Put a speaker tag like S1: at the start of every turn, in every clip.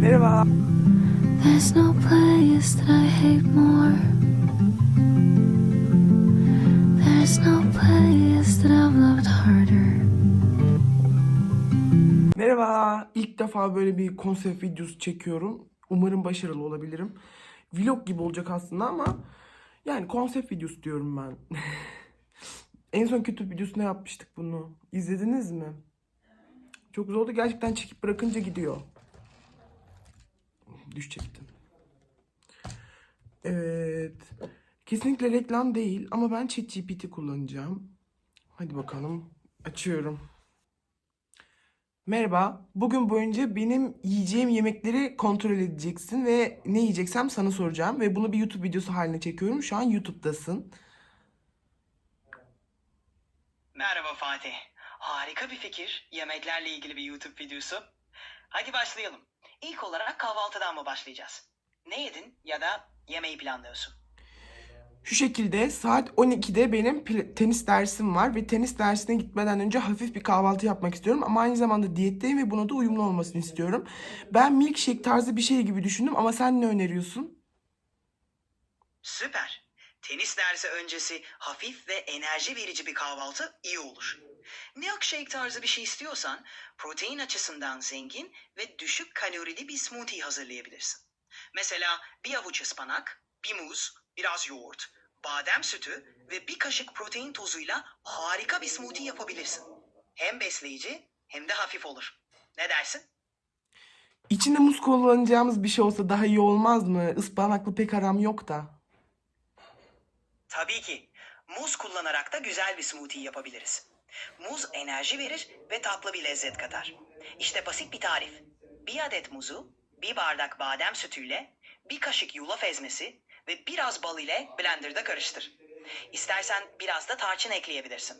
S1: Merhaba.
S2: There's no place that I hate more. There's no place that I've loved harder.
S1: Merhaba. İlk defa böyle bir konsept videosu çekiyorum. Umarım başarılı olabilirim. Vlog gibi olacak aslında ama yani konsept videosu diyorum ben. en son kötü videosunda yapmıştık bunu. İzlediniz mi? Çok güzel oldu. Gerçekten çekip bırakınca gidiyor. Düşecektim. Evet. Kesinlikle reklam değil ama ben ChatGPT kullanacağım. Hadi bakalım. Açıyorum. Merhaba. Bugün boyunca benim yiyeceğim yemekleri kontrol edeceksin ve ne yiyeceksem sana soracağım ve bunu bir YouTube videosu haline çekiyorum. Şu an YouTube'dasın.
S3: Merhaba Fatih. Harika bir fikir. Yemeklerle ilgili bir YouTube videosu. Hadi başlayalım. İlk olarak kahvaltıdan mı başlayacağız? Ne yedin ya da yemeği planlıyorsun?
S1: Şu şekilde saat 12'de benim tenis dersim var ve tenis dersine gitmeden önce hafif bir kahvaltı yapmak istiyorum ama aynı zamanda diyetteyim ve buna da uyumlu olmasını istiyorum. Ben milkshake tarzı bir şey gibi düşündüm ama sen ne öneriyorsun?
S3: Süper. Tenis dersi öncesi hafif ve enerji verici bir kahvaltı iyi olur. Milkshake tarzı bir şey istiyorsan protein açısından zengin ve düşük kalorili bir smoothie hazırlayabilirsin. Mesela bir avuç ıspanak, bir muz, biraz yoğurt, badem sütü ve bir kaşık protein tozuyla harika bir smoothie yapabilirsin. Hem besleyici hem de hafif olur. Ne dersin?
S1: İçinde muz kullanacağımız bir şey olsa daha iyi olmaz mı? Ispanaklı pek aram yok da.
S3: Tabii ki. Muz kullanarak da güzel bir smoothie yapabiliriz. Muz enerji verir ve tatlı bir lezzet katar. İşte basit bir tarif. Bir adet muzu, bir bardak badem sütüyle, bir kaşık yulaf ezmesi ve biraz bal ile blenderda karıştır. İstersen biraz da tarçın ekleyebilirsin.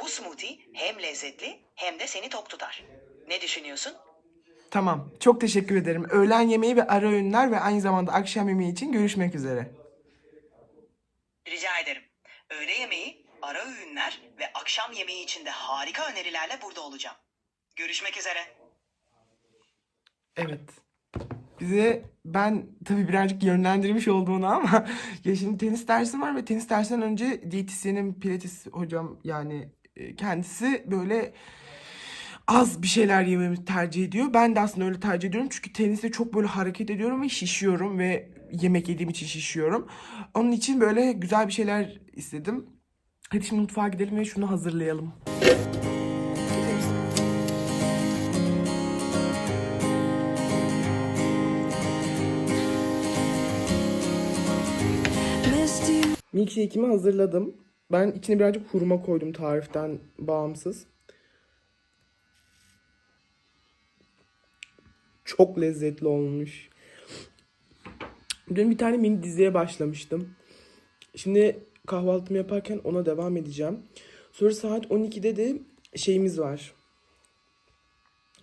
S3: Bu smoothie hem lezzetli hem de seni tok tutar. Ne düşünüyorsun?
S1: Tamam. Çok teşekkür ederim. Öğlen yemeği ve ara öğünler ve aynı zamanda akşam yemeği için görüşmek üzere.
S3: Rica ederim. Öğle yemeği, ara öğünler ve akşam yemeği için de harika önerilerle burada olacağım. Görüşmek üzere.
S1: Evet. Bize ben tabii birazcık yönlendirmiş olduğunu ama ya şimdi tenis dersim var ve tenis dersinden önce diyetisyenim pilates hocam yani e, kendisi böyle az bir şeyler yememi tercih ediyor. Ben de aslında öyle tercih ediyorum çünkü teniste çok böyle hareket ediyorum ve şişiyorum ve yemek yediğim için şişiyorum. Onun için böyle güzel bir şeyler istedim. Hadi şimdi mutfağa gidelim ve şunu hazırlayalım. Milkshake'imi hazırladım. Ben içine birazcık hurma koydum tariften bağımsız. Çok lezzetli olmuş. Dün bir tane mini diziye başlamıştım. Şimdi kahvaltımı yaparken ona devam edeceğim. Sonra saat 12'de de şeyimiz var.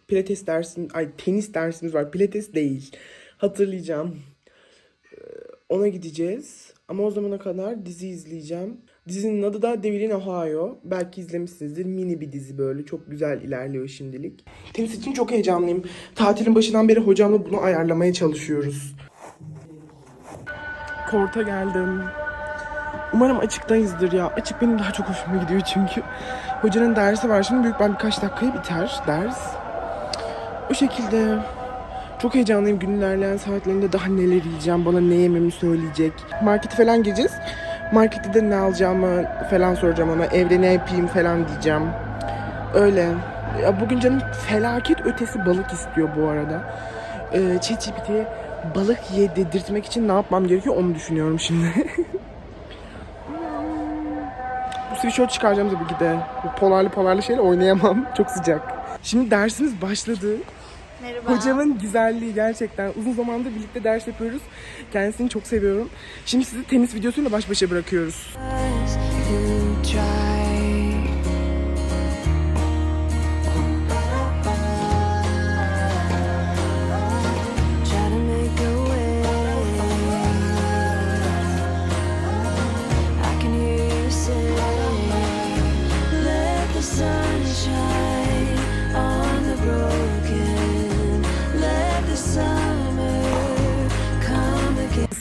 S1: Pilates dersim, ay tenis dersimiz var. Pilates değil. Hatırlayacağım. Ona gideceğiz. Ama o zamana kadar dizi izleyeceğim. Dizinin adı da Devil in Ohio. Belki izlemişsinizdir. Mini bir dizi böyle. Çok güzel ilerliyor şimdilik. Tenis için çok heyecanlıyım. Tatilin başından beri hocamla bunu ayarlamaya çalışıyoruz. Korta geldim. Umarım açıktayızdır ya. Açık benim daha çok hoşuma gidiyor çünkü. Hocanın dersi var. Şimdi büyük ben birkaç dakikaya biter ders. O şekilde çok heyecanlıyım gün ilerleyen saatlerinde daha neler yiyeceğim, bana ne yememi söyleyecek. Markete falan gireceğiz. Markette de ne alacağımı falan soracağım ona. Evde ne yapayım falan diyeceğim. Öyle. Ya bugün canım felaket ötesi balık istiyor bu arada. Ee, ChatGPT'ye balık ye dedirtmek için ne yapmam gerekiyor onu düşünüyorum şimdi. bu sweatshirt çıkaracağım tabii ki de. Bu polarlı polarlı şeyle oynayamam. Çok sıcak. Şimdi dersimiz başladı.
S4: Merhaba.
S1: Hocamın güzelliği gerçekten. Uzun zamandır birlikte ders yapıyoruz. Kendisini çok seviyorum. Şimdi sizi tenis videosuyla baş başa bırakıyoruz.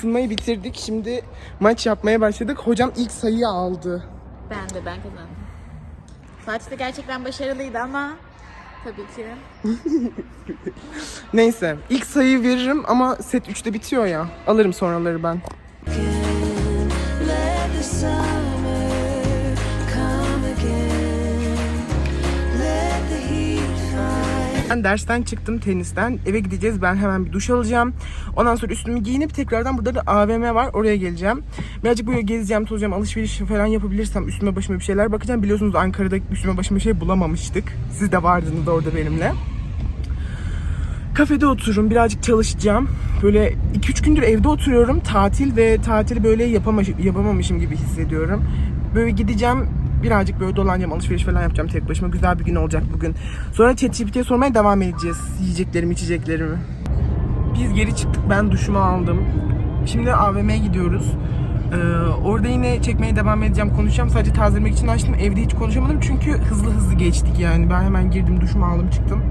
S1: Isınmayı bitirdik. Şimdi maç yapmaya başladık. Hocam ilk sayıyı aldı.
S4: Ben de ben kazandım. Fatih de gerçekten başarılıydı ama tabii ki.
S1: Neyse ilk sayıyı veririm ama set 3'te bitiyor ya. Alırım sonraları ben.
S2: Let the summer
S1: Ben dersten çıktım tenisten. Eve gideceğiz. Ben hemen bir duş alacağım. Ondan sonra üstümü giyinip tekrardan burada da AVM var. Oraya geleceğim. Birazcık böyle gezeceğim, tozacağım. Alışveriş falan yapabilirsem üstüme başıma bir şeyler bakacağım. Biliyorsunuz Ankara'da üstüme başıma bir şey bulamamıştık. Siz de vardınız orada benimle. Kafede otururum, birazcık çalışacağım. Böyle 2-3 gündür evde oturuyorum. Tatil ve tatili böyle yapamamışım, yapamamışım gibi hissediyorum. Böyle gideceğim, birazcık böyle dolanacağım, alışveriş falan yapacağım tek başıma. Güzel bir gün olacak bugün. Sonra ChatGPT'ye sormaya devam edeceğiz. Yiyeceklerimi, içeceklerimi. Biz geri çıktık, ben duşumu aldım. Şimdi AVM'ye gidiyoruz. Ee, orada yine çekmeye devam edeceğim, konuşacağım. Sadece tazelemek için açtım. Evde hiç konuşamadım çünkü hızlı hızlı geçtik yani. Ben hemen girdim, duşumu aldım, çıktım.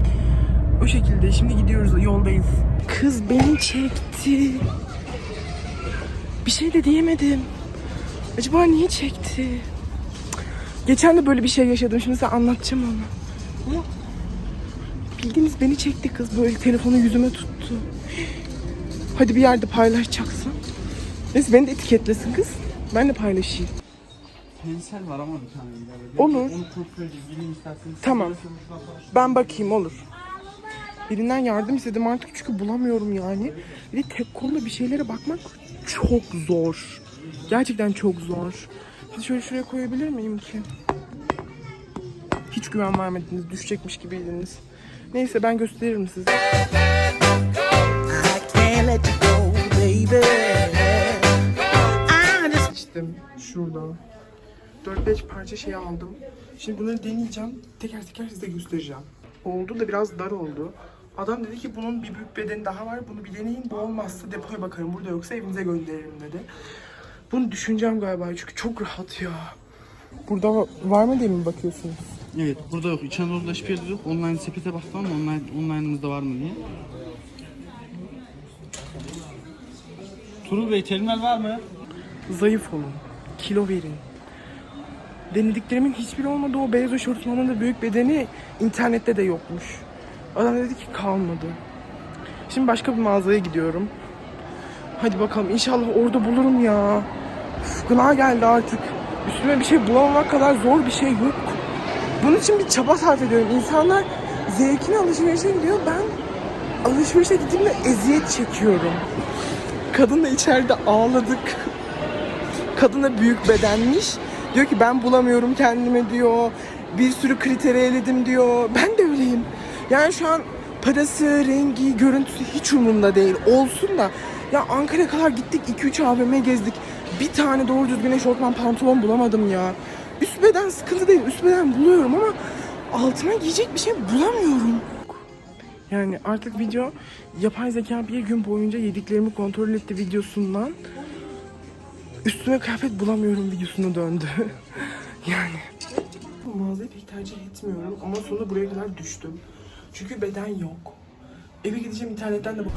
S1: O şekilde şimdi gidiyoruz yoldayız. Kız beni çekti. Bir şey de diyemedim. Acaba niye çekti? Geçen de böyle bir şey yaşadım. Şimdi size anlatacağım onu. Ama bildiğiniz beni çekti kız. Böyle telefonu yüzüme tuttu. Hadi bir yerde paylaşacaksın. Neyse beni de etiketlesin kız. Ben de paylaşayım.
S5: Pensel var ama bir tane ileride.
S1: Olur.
S5: Onu isterseniz.
S1: Tamam. Ben bakayım olur. Birinden yardım istedim artık çünkü bulamıyorum yani. Bir de tek kolla bir şeylere bakmak çok zor. Gerçekten çok zor. Şöyle şuraya koyabilir miyim ki? Hiç güven vermediniz. Düşecekmiş gibiydiniz. Neyse ben gösteririm size. İçtim şurada. 4-5 parça şey aldım. Şimdi bunları deneyeceğim. Teker teker size göstereceğim. Oldu da biraz dar oldu. Adam dedi ki bunun bir büyük bedeni daha var. Bunu bir deneyin. Bu olmazsa depoya bakarım. Burada yoksa evinize gönderirim dedi. Bunu düşüneceğim galiba çünkü çok rahat ya. Burada var mı diye mi bakıyorsunuz?
S5: Evet burada yok. İç Anadolu'da hiçbir yerde yok. Online sepete baktım ama online, online'ımızda var mı diye. Turul Bey terminal var mı?
S1: Zayıf olun. Kilo verin. Denediklerimin hiçbiri olmadı. O beyaz eşortmanın da büyük bedeni internette de yokmuş. Adam dedi ki kalmadı. Şimdi başka bir mağazaya gidiyorum. Hadi bakalım inşallah orada bulurum ya. Uf, geldi artık. Üstüme bir şey bulamamak kadar zor bir şey yok. Bunun için bir çaba sarf ediyorum. İnsanlar zevkine alışverişe gidiyor. Ben alışverişe gittiğimde eziyet çekiyorum. Kadın da içeride ağladık. Kadın da büyük bedenmiş. Diyor ki ben bulamıyorum kendime diyor. Bir sürü kriteri eledim diyor. Ben de öyleyim. Yani şu an parası, rengi, görüntüsü hiç umurumda değil. Olsun da ya Ankara'ya kadar gittik 2-3 AVM gezdik. Bir tane doğru düzgün eşortman pantolon bulamadım ya. Üst beden sıkıntı değil. Üst beden buluyorum ama altıma giyecek bir şey bulamıyorum. Yani artık video yapay zeka bir gün boyunca yediklerimi kontrol etti videosundan üstüme kıyafet bulamıyorum videosuna döndü. yani. Bu mağazayı pek tercih etmiyorum ama sonunda buraya kadar düştüm. Çünkü beden yok. Eve gideceğim internetten de bak.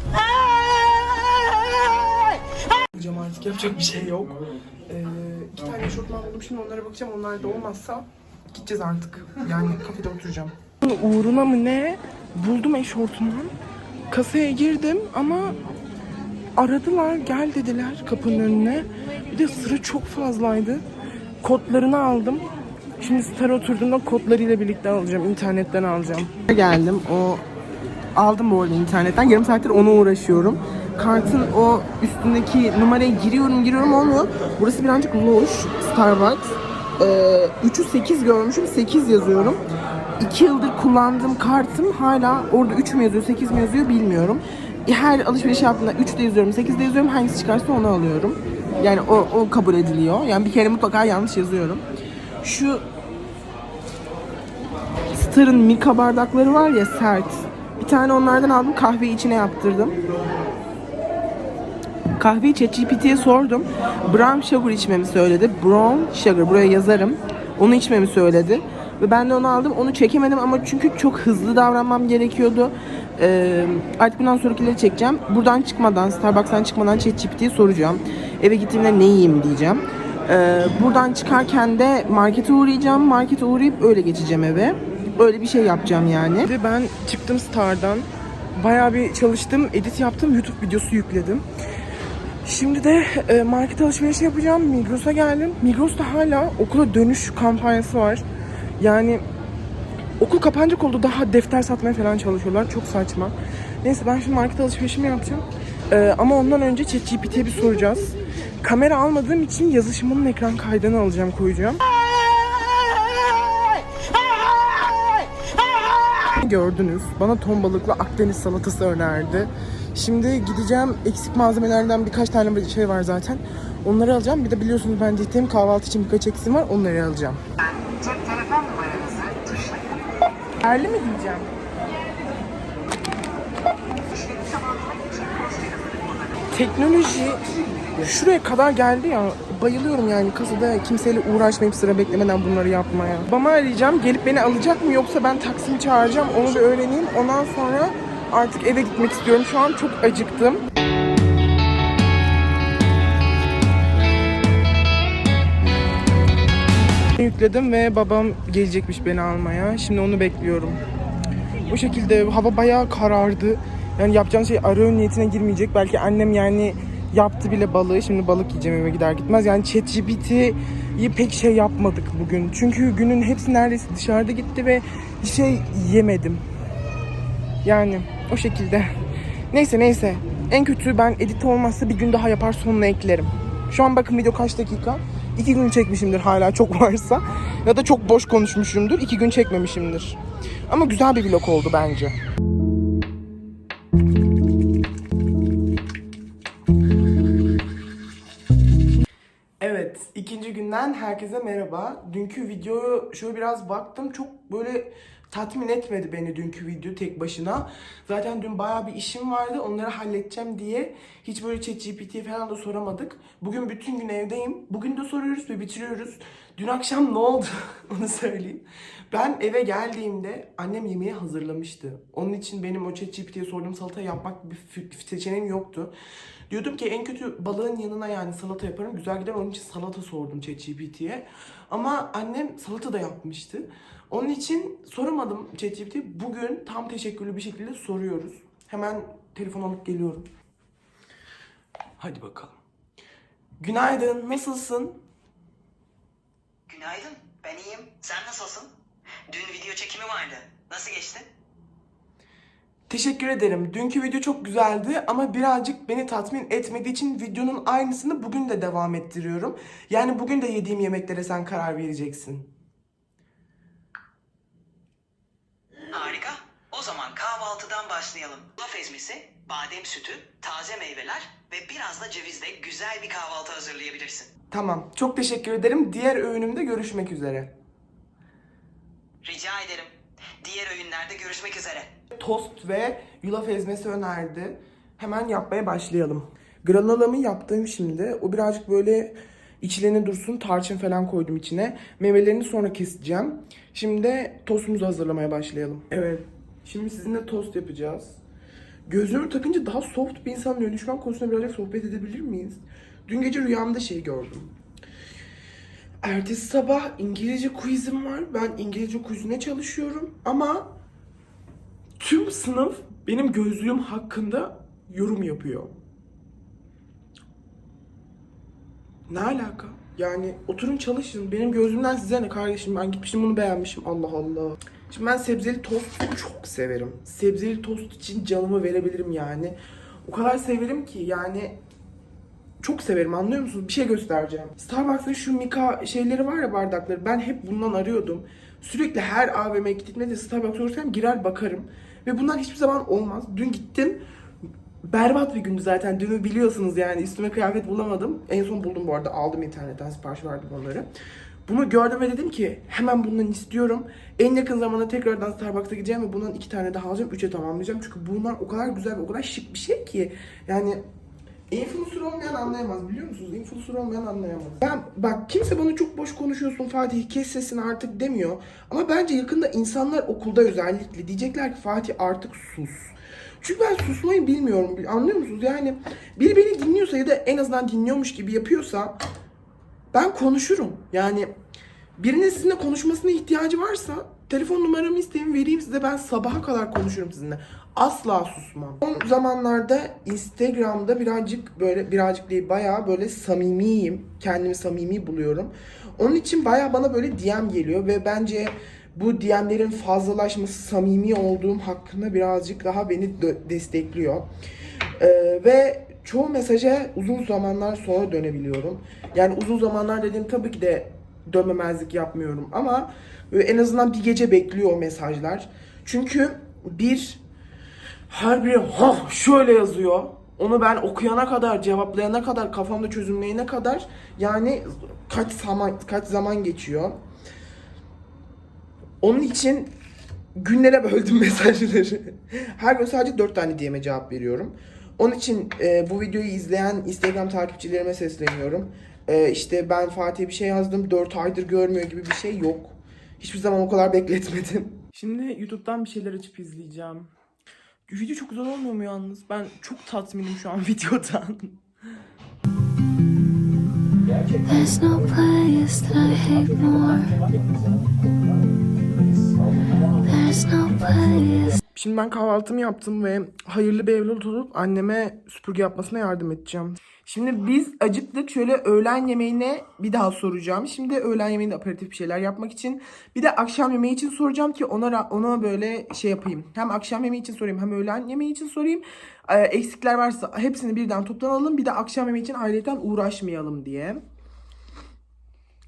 S1: Yapacak bir şey yok. Ee, iki tane eşofman buldum şimdi onlara bakacağım. Onlar da olmazsa gideceğiz artık. Yani kafede oturacağım. Uğruna mı ne? Buldum eşortman. Kasaya girdim ama aradılar gel dediler kapının önüne. Bir de sıra çok fazlaydı. Kodlarını aldım. Şimdi star oturduğumda kodlarıyla birlikte alacağım. internetten alacağım. Geldim. O aldım bu arada internetten. Yarım saattir ona uğraşıyorum. Kartın o üstündeki numaraya giriyorum giriyorum olmuyor. Burası birazcık loş. Starbucks. Ee, 3'ü 8 görmüşüm. 8 yazıyorum. 2 yıldır kullandığım kartım hala orada 3 mü yazıyor 8 mi yazıyor bilmiyorum. Her alışveriş yaptığımda 3 de yazıyorum 8 de yazıyorum. Hangisi çıkarsa onu alıyorum. Yani o, o kabul ediliyor. Yani bir kere mutlaka yanlış yazıyorum. Şu Star'ın Mika bardakları var ya sert. Bir tane onlardan aldım kahveyi içine yaptırdım. Kahveyi ChatGPT'ye sordum. Brown sugar içmemi söyledi. Brown sugar buraya yazarım. Onu içmemi söyledi. Ve ben de onu aldım. Onu çekemedim ama çünkü çok hızlı davranmam gerekiyordu. Ee, artık bundan sonrakileri çekeceğim. Buradan çıkmadan, Starbucks'tan çıkmadan ChatGPT'ye soracağım. Eve gittiğimde ne yiyeyim diyeceğim. Ee, buradan çıkarken de markete uğrayacağım. Markete uğrayıp öyle geçeceğim eve. Öyle bir şey yapacağım yani. Ve ben çıktım Star'dan. Bayağı bir çalıştım, edit yaptım, YouTube videosu yükledim. Şimdi de e, market alışverişi yapacağım. Migros'a geldim. Migros'ta hala okula dönüş kampanyası var. Yani okul kapanacak oldu. Daha defter satmaya falan çalışıyorlar. Çok saçma. Neyse ben şimdi market alışverişimi yapacağım. E, ama ondan önce ChatGPT'ye bir soracağız. Kamera almadığım için yazışımın ekran kaydını alacağım, koyacağım. Gördünüz. Bana ton balıklı Akdeniz salatası önerdi. Şimdi gideceğim. Eksik malzemelerden birkaç tane bir şey var zaten. Onları alacağım. Bir de biliyorsunuz ben diyetteyim. Kahvaltı için birkaç eksiğim var. Onları alacağım. Cep telefon numaranızı tuşlayın. Yerli mi diyeceğim? Teknoloji şuraya kadar geldi ya. Bayılıyorum yani kasada kimseyle uğraşmayıp sıra beklemeden bunları yapmaya. Babamı arayacağım. Gelip beni alacak mı yoksa ben taksimi çağıracağım. Onu bir öğreneyim. Ondan sonra artık eve gitmek istiyorum. Şu an çok acıktım. Yükledim ve babam gelecekmiş beni almaya. Şimdi onu bekliyorum. Bu şekilde hava bayağı karardı. Yani yapacağım şey arı niyetine girmeyecek. Belki annem yani yaptı bile balığı. Şimdi balık yiyeceğim eve gider gitmez. Yani ChatGPT'yi pek şey yapmadık bugün. Çünkü günün hepsi neredeyse dışarıda gitti ve bir şey yemedim. Yani o şekilde. Neyse neyse. En kötü ben edit olmazsa bir gün daha yapar sonuna eklerim. Şu an bakın video kaç dakika? İki gün çekmişimdir hala çok varsa. Ya da çok boş konuşmuşumdur. iki gün çekmemişimdir. Ama güzel bir vlog oldu bence. Evet, ikinci günden herkese merhaba. Dünkü videoyu şöyle biraz baktım. Çok böyle tatmin etmedi beni dünkü video tek başına. Zaten dün bayağı bir işim vardı. Onları halledeceğim diye hiç böyle ChatGPT'ye falan da soramadık. Bugün bütün gün evdeyim. Bugün de soruyoruz ve bitiriyoruz. Dün akşam ne oldu onu söyleyeyim. Ben eve geldiğimde annem yemeği hazırlamıştı. Onun için benim o ChatGPT'ye sorduğum salata yapmak bir seçeneğim yoktu. Diyordum ki en kötü balığın yanına yani salata yaparım. Güzel gider onun için salata sordum ChatGPT'ye. Ama annem salata da yapmıştı. Onun için soramadım ChatGPT'ye. Bugün tam teşekkürlü bir şekilde soruyoruz. Hemen telefon alıp geliyorum. Hadi bakalım. Günaydın, nasılsın?
S3: Günaydın, ben iyiyim. Sen nasılsın? Dün video çekimi vardı. Nasıl geçti?
S1: Teşekkür ederim. Dünkü video çok güzeldi ama birazcık beni tatmin etmediği için videonun aynısını bugün de devam ettiriyorum. Yani bugün de yediğim yemeklere sen karar vereceksin.
S3: Harika. O zaman kahvaltıdan başlayalım. Laf ezmesi, badem sütü, taze meyveler ve biraz da cevizle güzel bir kahvaltı hazırlayabilirsin.
S1: Tamam. Çok teşekkür ederim. Diğer öğünümde görüşmek üzere.
S3: Rica ederim. Diğer öğünlerde görüşmek üzere.
S1: Tost ve yulaf ezmesi önerdi. Hemen yapmaya başlayalım. Granolamı yaptım şimdi. O birazcık böyle içlerine dursun. Tarçın falan koydum içine. Meyvelerini sonra keseceğim. Şimdi tostumuzu hazırlamaya başlayalım. Evet. Şimdi sizinle tost yapacağız. Gözlüğümü takınca daha soft bir insan dönüşmem konusunda birazcık sohbet edebilir miyiz? Dün gece rüyamda şey gördüm. Ertesi sabah İngilizce quizim var. Ben İngilizce quizine çalışıyorum. Ama tüm sınıf benim gözlüğüm hakkında yorum yapıyor. Ne alaka? Yani oturun çalışın. Benim gözlüğümden size ne kardeşim? Ben gitmişim bunu beğenmişim. Allah Allah. Şimdi ben sebzeli tost çok severim. Sebzeli tost için canımı verebilirim yani. O kadar severim ki yani çok severim anlıyor musunuz? Bir şey göstereceğim. Starbucks'ın şu Mika şeyleri var ya bardakları. Ben hep bundan arıyordum. Sürekli her AVM'ye gittiğimde de Starbucks olursam girer bakarım. Ve bundan hiçbir zaman olmaz. Dün gittim. Berbat bir gündü zaten. Dünü biliyorsunuz yani. Üstüme kıyafet bulamadım. En son buldum bu arada. Aldım internetten sipariş verdim onları. Bunu gördüm ve dedim ki hemen bundan istiyorum. En yakın zamanda tekrardan Starbucks'a gideceğim ve bundan iki tane daha alacağım. Üçe tamamlayacağım. Çünkü bunlar o kadar güzel ve o kadar şık bir şey ki. Yani Influencer olmayan anlayamaz biliyor musunuz? Influencer olmayan anlayamaz. Ben bak kimse bana çok boş konuşuyorsun Fatih kes sesini artık demiyor. Ama bence yakında insanlar okulda özellikle diyecekler ki Fatih artık sus. Çünkü ben susmayı bilmiyorum. Anlıyor musunuz? Yani biri beni dinliyorsa ya da en azından dinliyormuş gibi yapıyorsa ben konuşurum. Yani birinin sizinle konuşmasına ihtiyacı varsa telefon numaramı isteyin vereyim size ben sabaha kadar konuşurum sizinle. Asla susmam. Son zamanlarda Instagram'da birazcık böyle birazcık değil bayağı böyle samimiyim. Kendimi samimi buluyorum. Onun için bayağı bana böyle DM geliyor ve bence bu DM'lerin fazlalaşması samimi olduğum hakkında birazcık daha beni destekliyor. Ee, ve çoğu mesaja uzun zamanlar sonra dönebiliyorum. Yani uzun zamanlar dediğim tabii ki de dönmemezlik yapmıyorum ama böyle en azından bir gece bekliyor o mesajlar. Çünkü bir her biri ha şöyle yazıyor. Onu ben okuyana kadar, cevaplayana kadar, kafamda çözümleyene kadar yani kaç zaman kaç zaman geçiyor. Onun için günlere böldüm mesajları. Her gün sadece 4 tane DM'e cevap veriyorum. Onun için e, bu videoyu izleyen Instagram takipçilerime sesleniyorum. E, işte ben Fatih'e bir şey yazdım, 4 aydır görmüyor gibi bir şey yok. Hiçbir zaman o kadar bekletmedim. Şimdi YouTube'dan bir şeyler açıp izleyeceğim. Video çok güzel olmuyor mu yalnız? Ben çok tatminim şu an videodan.
S2: There's no place that I hate more. There's no place.
S1: Şimdi ben kahvaltımı yaptım ve hayırlı bir evlat olup anneme süpürge yapmasına yardım edeceğim. Şimdi biz acıktık. Şöyle öğlen yemeğine bir daha soracağım. Şimdi öğlen yemeğinde aperatif bir şeyler yapmak için. Bir de akşam yemeği için soracağım ki ona ona böyle şey yapayım. Hem akşam yemeği için sorayım hem öğlen yemeği için sorayım. Ee, eksikler varsa hepsini birden toptan alalım. Bir de akşam yemeği için ayrıyeten uğraşmayalım diye.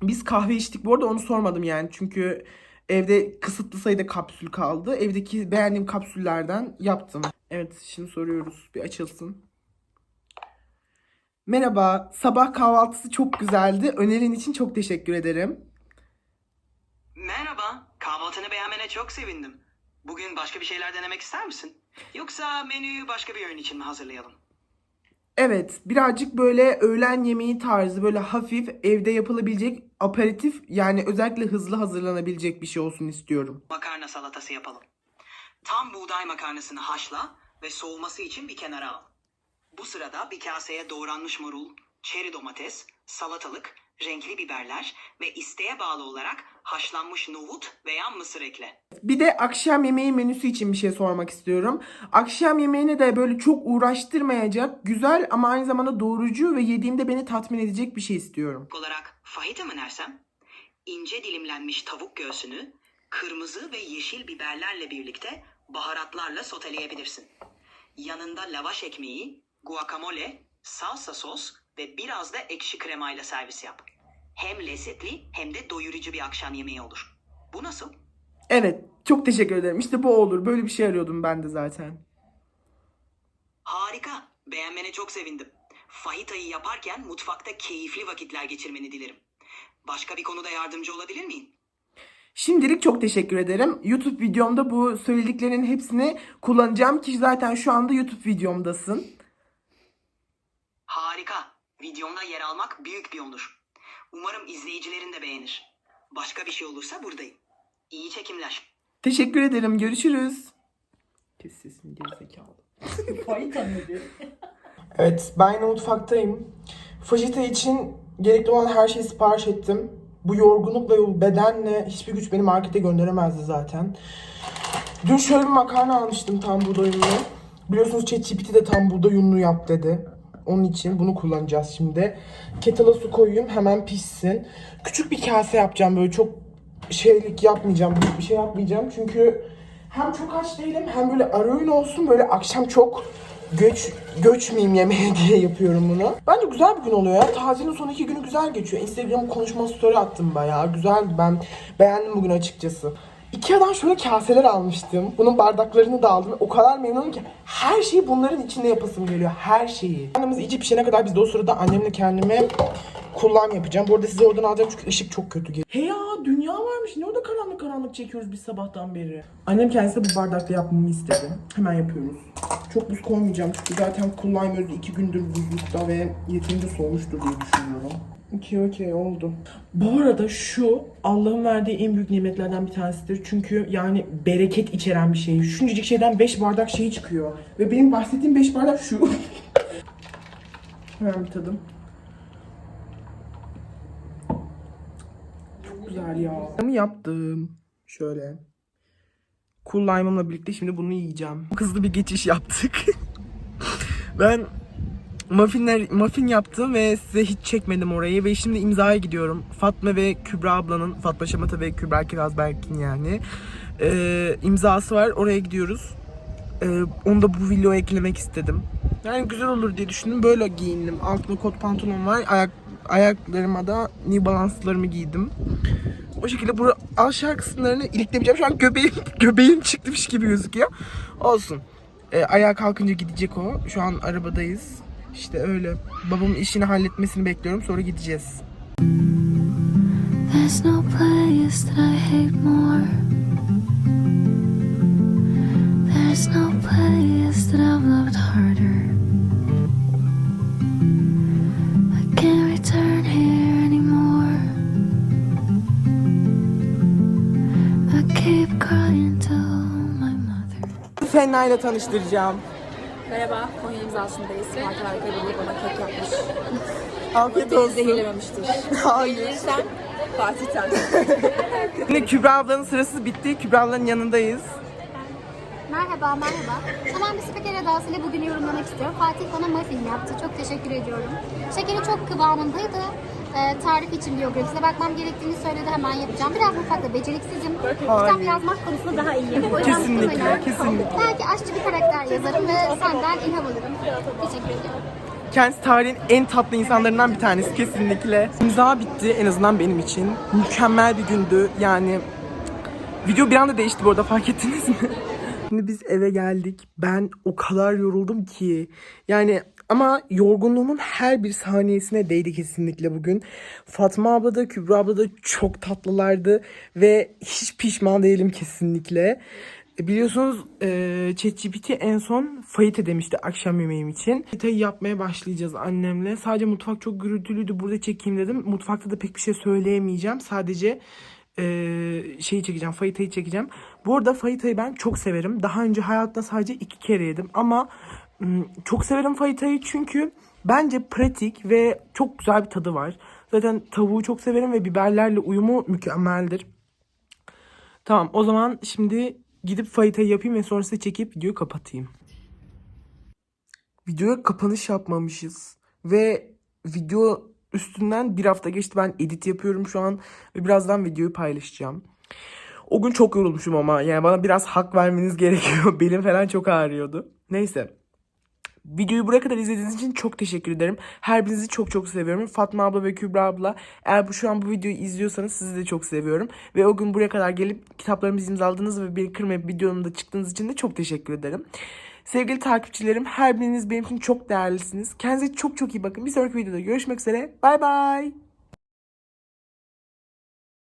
S1: Biz kahve içtik. Bu arada onu sormadım yani. Çünkü evde kısıtlı sayıda kapsül kaldı. Evdeki beğendiğim kapsüllerden yaptım. Evet şimdi soruyoruz. Bir açılsın. Merhaba. Sabah kahvaltısı çok güzeldi. Önerin için çok teşekkür ederim.
S3: Merhaba, kahvaltını beğenmene çok sevindim. Bugün başka bir şeyler denemek ister misin? Yoksa menüyü başka bir öğün için mi hazırlayalım?
S1: Evet, birazcık böyle öğlen yemeği tarzı böyle hafif evde yapılabilecek aperatif yani özellikle hızlı hazırlanabilecek bir şey olsun istiyorum.
S3: Makarna salatası yapalım. Tam buğday makarnasını haşla ve soğuması için bir kenara al. Bu sırada bir kaseye doğranmış marul, çeri domates, salatalık, renkli biberler ve isteğe bağlı olarak haşlanmış nohut veya mısır ekle.
S1: Bir de akşam yemeği menüsü için bir şey sormak istiyorum. Akşam yemeğini de böyle çok uğraştırmayacak, güzel ama aynı zamanda doyurucu ve yediğimde beni tatmin edecek bir şey istiyorum.
S3: olarak fajita mı dersem? İnce dilimlenmiş tavuk göğsünü kırmızı ve yeşil biberlerle birlikte baharatlarla soteleyebilirsin. Yanında lavaş ekmeği, guacamole, salsa sos ve biraz da ekşi kremayla servis yap. Hem lezzetli hem de doyurucu bir akşam yemeği olur. Bu nasıl?
S1: Evet, çok teşekkür ederim. İşte bu olur. Böyle bir şey arıyordum ben de zaten.
S3: Harika. Beğenmene çok sevindim. Fajitayı yaparken mutfakta keyifli vakitler geçirmeni dilerim. Başka bir konuda yardımcı olabilir miyim?
S1: Şimdilik çok teşekkür ederim. YouTube videomda bu söylediklerinin hepsini kullanacağım ki zaten şu anda YouTube videomdasın.
S3: Harika. Videomda yer almak büyük bir onur. Umarım izleyicilerin de beğenir. Başka bir şey olursa buradayım. İyi çekimler.
S1: Teşekkür ederim. Görüşürüz. Kes sesini gerizekalı. evet ben yine mutfaktayım. Fajita için gerekli olan her şeyi sipariş ettim. Bu yorgunlukla ve bu bedenle hiçbir güç beni markete gönderemezdi zaten. Dün şöyle bir makarna almıştım tam buğday unlu. Biliyorsunuz ChatGPT de tam buğday unlu yap dedi. Onun için bunu kullanacağız şimdi. Kettle'a su koyayım hemen pişsin. Küçük bir kase yapacağım böyle çok şeylik yapmayacağım. Büyük bir şey yapmayacağım. Çünkü hem çok aç değilim hem böyle ara öğün olsun böyle akşam çok göç göçmeyeyim yemeğe diye yapıyorum bunu. Bence güzel bir gün oluyor ya. Tatilin son iki günü güzel geçiyor. Instagram konuşma story attım bayağı. Güzeldi ben beğendim bugün açıkçası. Ikea'dan şöyle kaseler almıştım. Bunun bardaklarını da aldım. O kadar memnunum ki her şeyi bunların içinde yapasım geliyor. Her şeyi. Annemiz iyice pişene kadar biz de o sırada annemle kendime kullanma yapacağım. Bu arada size oradan alacağım çünkü ışık çok kötü geliyor. He ya dünya varmış. Ne orada karanlık karanlık çekiyoruz biz sabahtan beri. Annem kendisi bu bardakta yapmamı istedi. Hemen yapıyoruz. Çok buz koymayacağım çünkü zaten kullanmıyoruz. iki gündür buzlukta ve yeterince soğumuştur diye düşünüyorum. Okey okey oldu. Bu arada şu Allah'ın verdiği en büyük nimetlerden bir tanesidir. Çünkü yani bereket içeren bir şey. Şuncacık şeyden 5 bardak şey çıkıyor. Ve benim bahsettiğim 5 bardak şu. Hemen bir tadım. Çok güzel ya. Yaptım. Şöyle. Cool lime'ımla birlikte şimdi bunu yiyeceğim. Hızlı bir geçiş yaptık. ben muffinler muffin yaptım ve size hiç çekmedim orayı ve şimdi imzaya gidiyorum. Fatma ve Kübra ablanın, Fatma Şamata ve Kübra Kirazberk'in yani ee, imzası var. Oraya gidiyoruz. Ee, onu da bu videoya eklemek istedim. Yani güzel olur diye düşündüm. Böyle giyindim. Altında kot pantolon var. Ayak ayaklarıma da New Balance'larımı giydim. O şekilde bu aşağı kısımlarını iliklemeyeceğim. Şu an göbeğim, göbeğim çıkmış gibi gözüküyor. Olsun. Ee, ayağa kalkınca gidecek o. Şu an arabadayız. İşte öyle. Babamın işini halletmesini bekliyorum. Sonra gideceğiz.
S2: There's no place that I hate more. There's no place that I've loved harder. I can't return here anymore. I keep crying to my mother.
S1: Fenna ile tanıştıracağım.
S6: Merhaba, Konya imzasındayız. Fatih Harikalı'yı bana kek yapmış.
S1: Afiyet olsun.
S6: zehirlememiştir.
S1: Hayır.
S6: Sen Fatih'ten.
S1: Şimdi Kübra ablanın sırası bitti. Kübra ablanın yanındayız.
S7: Merhaba, merhaba. Hemen bir spiker edasıyla bugün yorumlamak istiyorum. Fatih bana muffin yaptı. Çok teşekkür ediyorum. Şekeri çok kıvamındaydı. Ee, tarif için biyografisine bakmam gerektiğini söyledi. Hemen yapacağım. Biraz mutfakta beceriksizim. Kitap yazmak konusunda daha iyiyim. O yüzden
S1: Kesinlikle, kesinlikle.
S7: Belki aşçı bir karakter yazarım ve senden ilham alırım. Teşekkür ediyorum.
S1: Kendisi tarihin en tatlı insanlarından bir tanesi kesinlikle. İmza bitti en azından benim için. Mükemmel bir gündü. Yani video bir anda değişti bu arada fark ettiniz mi? Şimdi biz eve geldik. Ben o kadar yoruldum ki. Yani ama yorgunluğumun her bir saniyesine değdi kesinlikle bugün. Fatma abla da Kübra abla da çok tatlılardı. Ve hiç pişman değilim kesinlikle. E, Biliyorsunuz e, ChatGPT en son fayite demişti akşam yemeğim için. Fayitayı yapmaya başlayacağız annemle. Sadece mutfak çok gürültülüydü burada çekeyim dedim. Mutfakta da pek bir şey söyleyemeyeceğim. Sadece e, şeyi çekeceğim, fayitayı çekeceğim. Bu arada fayitayı ben çok severim. Daha önce hayatta sadece iki kere yedim ama çok severim fayitayı çünkü bence pratik ve çok güzel bir tadı var. Zaten tavuğu çok severim ve biberlerle uyumu mükemmeldir. Tamam o zaman şimdi gidip fayitayı yapayım ve sonrasında çekip videoyu kapatayım. Videoya kapanış yapmamışız. Ve video üstünden bir hafta geçti. Ben edit yapıyorum şu an. Ve birazdan videoyu paylaşacağım. O gün çok yorulmuşum ama. Yani bana biraz hak vermeniz gerekiyor. Belim falan çok ağrıyordu. Neyse. Videoyu buraya kadar izlediğiniz için çok teşekkür ederim. Her birinizi çok çok seviyorum. Fatma abla ve Kübra abla. Eğer bu şu an bu videoyu izliyorsanız sizi de çok seviyorum. Ve o gün buraya kadar gelip kitaplarımızı imzaladınız ve beni kırmayıp videomda çıktığınız için de çok teşekkür ederim. Sevgili takipçilerim her biriniz benim için çok değerlisiniz. Kendinize çok çok iyi bakın. Bir sonraki videoda görüşmek üzere. Bay bay.